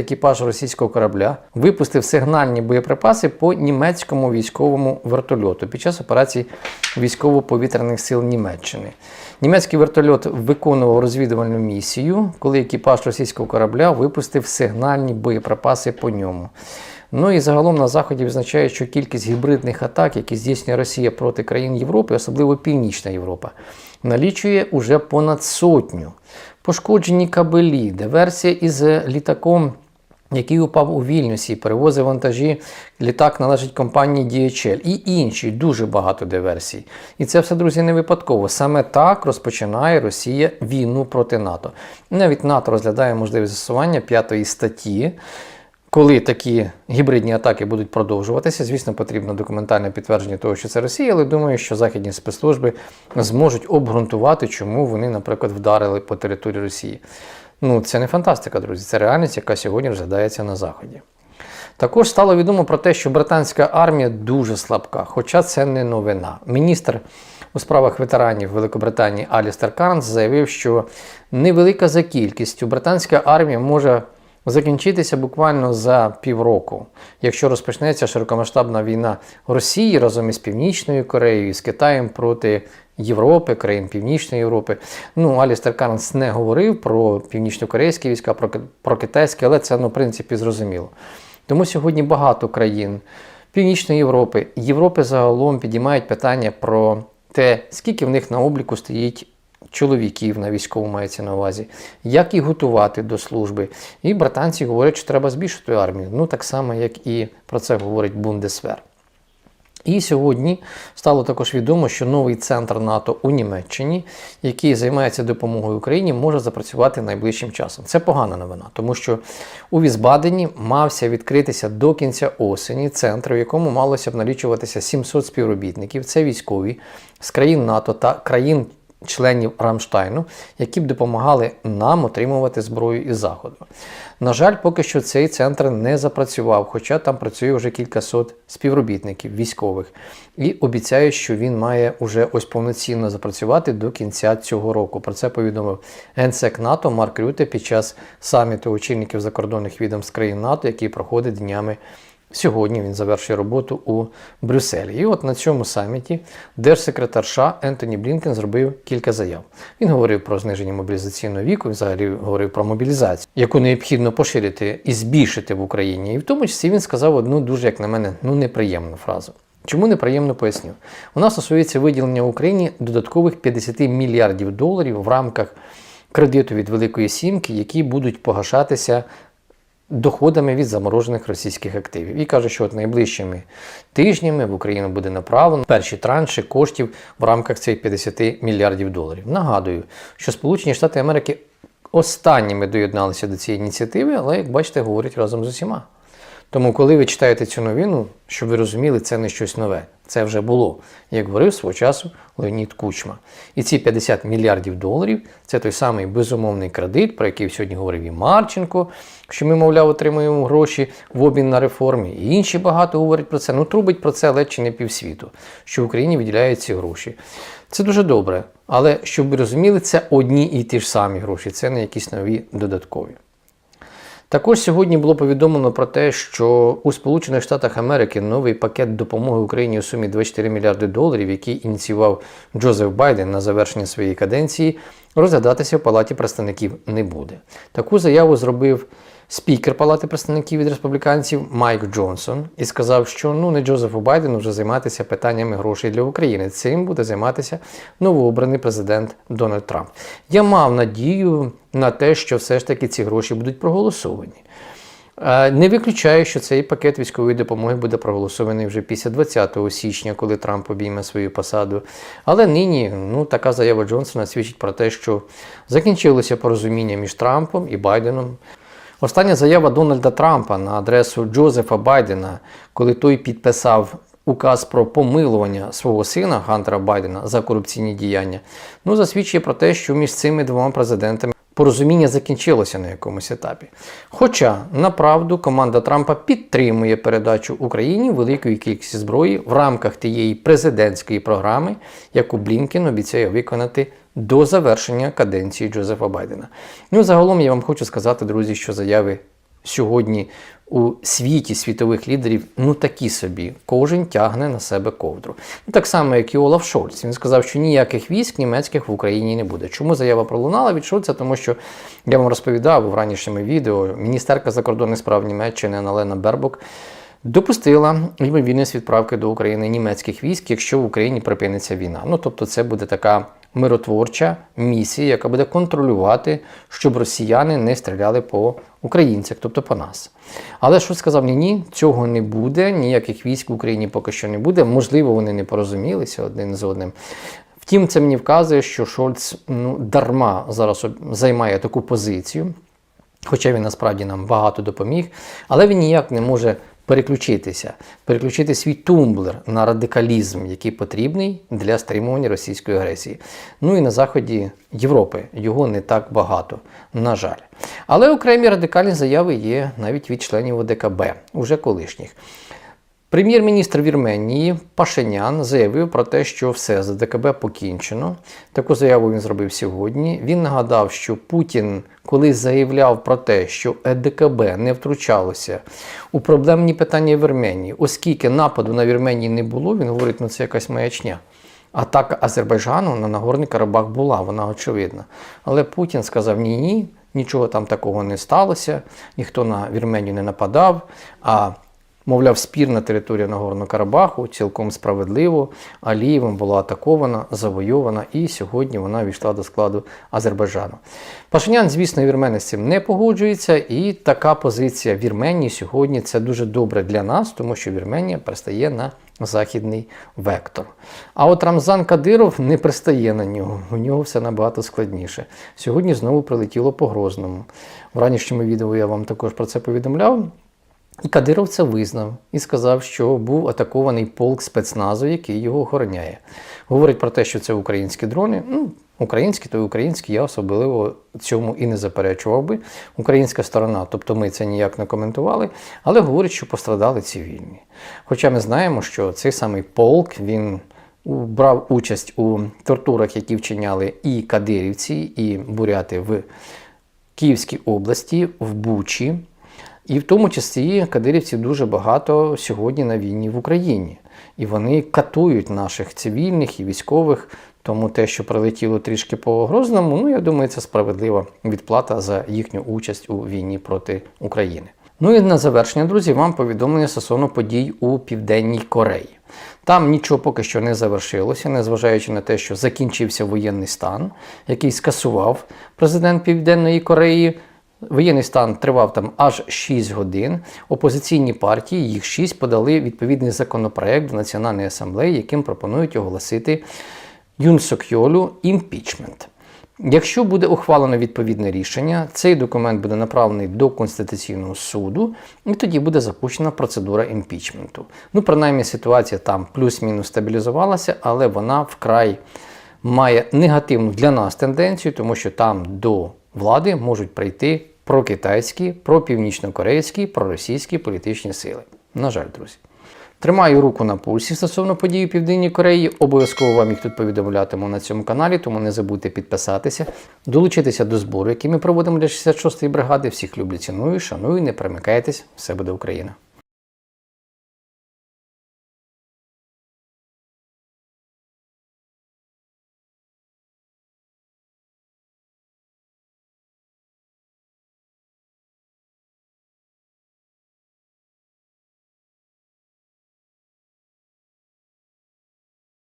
Екіпаж російського корабля випустив сигнальні боєприпаси по німецькому військовому вертольоту під час операції військово-повітряних сил Німеччини. Німецький вертольот виконував розвідувальну місію, коли екіпаж російського корабля випустив сигнальні боєприпаси по ньому. Ну і загалом на заході визначає, що кількість гібридних атак, які здійснює Росія проти країн Європи, особливо Північна Європа, налічує уже понад сотню. Пошкоджені кабелі, диверсія із літаком, який упав у Вільнюсі, перевозив вантажі. Літак належить компанії DHL і інші дуже багато диверсій. І це все, друзі, не випадково. Саме так розпочинає Росія війну проти НАТО. Навіть НАТО розглядає можливість застосування п'ятої статті. Коли такі гібридні атаки будуть продовжуватися, звісно, потрібно документальне підтвердження того, що це Росія, але думаю, що західні спецслужби зможуть обґрунтувати, чому вони, наприклад, вдарили по території Росії. Ну, це не фантастика, друзі, це реальність, яка сьогодні розглядається на Заході. Також стало відомо про те, що британська армія дуже слабка, хоча це не новина. Міністр у справах ветеранів Великобританії Алістер Карнс заявив, що невелика за кількістю британська армія може закінчитися буквально за півроку, якщо розпочнеться широкомасштабна війна Росії разом із Північною Кореєю, і з Китаєм проти Європи, країн Північної Європи. Ну, Алістер Карнс не говорив про північно-корейські війська, про, про китайські, але це, ну, в принципі, зрозуміло. Тому сьогодні багато країн Північної Європи, Європи загалом підіймають питання про те, скільки в них на обліку стоїть чоловіків на військову мається на увазі, як їх готувати до служби. І британці говорять, що треба збільшити армію. Ну так само, як і про це говорить Бундесвер. І сьогодні стало також відомо, що новий центр НАТО у Німеччині, який займається допомогою Україні, може запрацювати найближчим часом. Це погана новина, тому що у Візбадені мався відкритися до кінця осені центр, в якому малося б налічуватися 700 співробітників. Це військові з країн НАТО та країн членів Рамштайну, які б допомагали нам отримувати зброю із Заходу. На жаль, поки що цей центр не запрацював, хоча там працює вже кількасот співробітників військових. І обіцяють, що він має уже ось повноцінно запрацювати до кінця цього року. Про це повідомив генсек НАТО Марк Рюте під час саміту очільників закордонних відомств країн НАТО, який проходить днями Сьогодні він завершує роботу у Брюсселі. І от на цьому саміті держсекретар США Ентоні Блінкен зробив кілька заяв. Він говорив про зниження мобілізаційного віку, взагалі говорив про мобілізацію, яку необхідно поширити і збільшити в Україні. І в тому числі він сказав одну дуже, як на мене, ну неприємну фразу. Чому неприємно поясню? У нас стосується виділення Україні додаткових 50 мільярдів доларів в рамках кредиту від Великої Сімки, які будуть погашатися доходами від заморожених російських активів. І каже, що от найближчими тижнями в Україну буде направлено перші транші коштів в рамках цих 50 мільярдів доларів. Нагадую, що Сполучені Штати Америки останніми доєдналися до цієї ініціативи, але, як бачите, говорять разом з усіма. Тому, коли ви читаєте цю новину, щоб ви розуміли, це не щось нове. Це вже було, як говорив свого часу Леонід Кучма. І ці 50 мільярдів доларів це той самий безумовний кредит, про який сьогодні говорив і Марченко, що ми, мовляв, отримуємо гроші в обмін на реформі. І інші багато говорять про це. Ну, трубить про це ледь чи не півсвіту, що в Україні виділяють ці гроші. Це дуже добре. Але щоб ви розуміли, це одні і ті ж самі гроші, це не якісь нові додаткові. Також сьогодні було повідомлено про те, що у Сполучених Штатах Америки новий пакет допомоги Україні у сумі 24 мільярди доларів, який ініціював Джозеф Байден на завершення своєї каденції, розглядатися в Палаті представників не буде. Таку заяву зробив спікер Палати представників від республіканців Майк Джонсон і сказав, що ну не Джозефу Байдену вже займатися питаннями грошей для України. Цим буде займатися новообраний президент Дональд Трамп. Я мав надію на те, що все ж таки ці гроші будуть проголосовані. Е, Не виключаю, що цей пакет військової допомоги буде проголосований вже після 20 січня, коли Трамп обійме свою посаду. Але нині ну, така заява Джонсона свідчить про те, що закінчилося порозуміння між Трампом і Байденом. Остання заява Дональда Трампа на адресу Джозефа Байдена, коли той підписав указ про помилування свого сина Гантера Байдена за корупційні діяння, ну засвідчує про те, що між цими двома президентами порозуміння закінчилося на якомусь етапі. Хоча, направду, команда Трампа підтримує передачу Україні великої кількості зброї в рамках тієї президентської програми, яку Блінкен обіцяє виконати до завершення каденції Джозефа Байдена. Ну, загалом я вам хочу сказати, друзі, що заяви сьогодні у світі світових лідерів ну такі собі. Кожен тягне на себе ковдру. Ну, так само, як і Олаф Шольц. Він сказав, що ніяких військ німецьких в Україні не буде. Чому заява пролунала від Шольца? Тому що я вам розповідав у ранішньому відео, міністерка закордонних справ Німеччини Аналена Бербок допустила ймовірність відправки до України німецьких військ, якщо в Україні припиниться війна. Ну тобто, це буде така миротворча місія, яка буде контролювати, щоб росіяни не стріляли по українцях, тобто по нас. Але що сказав ні, ні, цього не буде, ніяких військ в Україні поки що не буде. Можливо, вони не порозумілися один з одним. Втім, це мені вказує, що Шольц ну, дарма зараз займає таку позицію, хоча він насправді нам багато допоміг, але він ніяк не може переключитися, переключити свій тумблер на радикалізм, який потрібний для стримування російської агресії. Ну і на заході Європи його не так багато, на жаль. Але окремі радикальні заяви є навіть від членів ОДКБ, уже колишніх. Прем'єр-міністр Вірменії Пашинян заявив про те, що все з ДКБ покінчено. Таку заяву він зробив сьогодні. Він нагадав, що Путін колись заявляв про те, що ЕДКБ не втручалося у проблемні питання Вірменії, оскільки нападу на Вірменії не було, він говорить, ну це якась маячня. Атака Азербайджану на Нагорний Карабах була, вона очевидна. Але Путін сказав: ні, ні, нічого там такого не сталося, ніхто на Вірменію не нападав. А Мовляв, спірна територія Нагорного Карабаху цілком справедливо. Алієвим була атакована, завойована, і сьогодні вона війшла до складу Азербайджану. Пашинян, звісно, вірмени з цим не погоджується, і така позиція Вірменії сьогодні це дуже добре для нас, тому що Вірменія пристає на західний вектор. А от Рамзан Кадиров не пристає на нього. У нього все набагато складніше. Сьогодні знову прилетіло по Грозному. В ранішньому відео я вам також про це повідомляв. І Кадиров це визнав і сказав, що був атакований полк спецназу, який його охороняє. Говорить про те, що це українські дрони. Ну, українські, то українські, я особливо цьому і не заперечував би. Українська сторона, тобто ми це ніяк не коментували, але говорить, що пострадали цивільні. Хоча ми знаємо, що цей самий полк він брав участь у тортурах, які вчиняли і кадирівці, і буряти в Київській області, в Бучі. І в тому числі кадирівців дуже багато сьогодні на війні в Україні. І вони катують наших цивільних і військових. Тому те, що прилетіло трішки по Грозному, ну я думаю, це справедлива відплата за їхню участь у війні проти України. Ну і на завершення, друзі, вам повідомлення стосовно подій у Південній Кореї. Там нічого поки що не завершилося, незважаючи на те, що закінчився воєнний стан, який скасував президент Південної Кореї. Воєнний стан тривав там аж 6 годин. Опозиційні партії, їх 6, подали відповідний законопроект до Національної асамблеї, яким пропонують оголосити Юн Сокйолю імпічмент. Якщо буде ухвалено відповідне рішення, цей документ буде направлений до Конституційного суду, і тоді буде запущена процедура імпічменту. Ну, принаймні, ситуація там плюс-мінус стабілізувалася, але вона вкрай має негативну для нас тенденцію, тому що там до влади можуть прийти прокитайські, пропівнічнокорейські, проросійські політичні сили. На жаль, друзі. Тримаю руку на пульсі стосовно подій у Південній Кореї. Обов'язково вам їх тут повідомлятиму на цьому каналі, тому не забудьте підписатися, долучитися до збору, який ми проводимо для 66-ї бригади. Всіх люблю, ціную, шаную, не перемикайтесь, все буде Україна.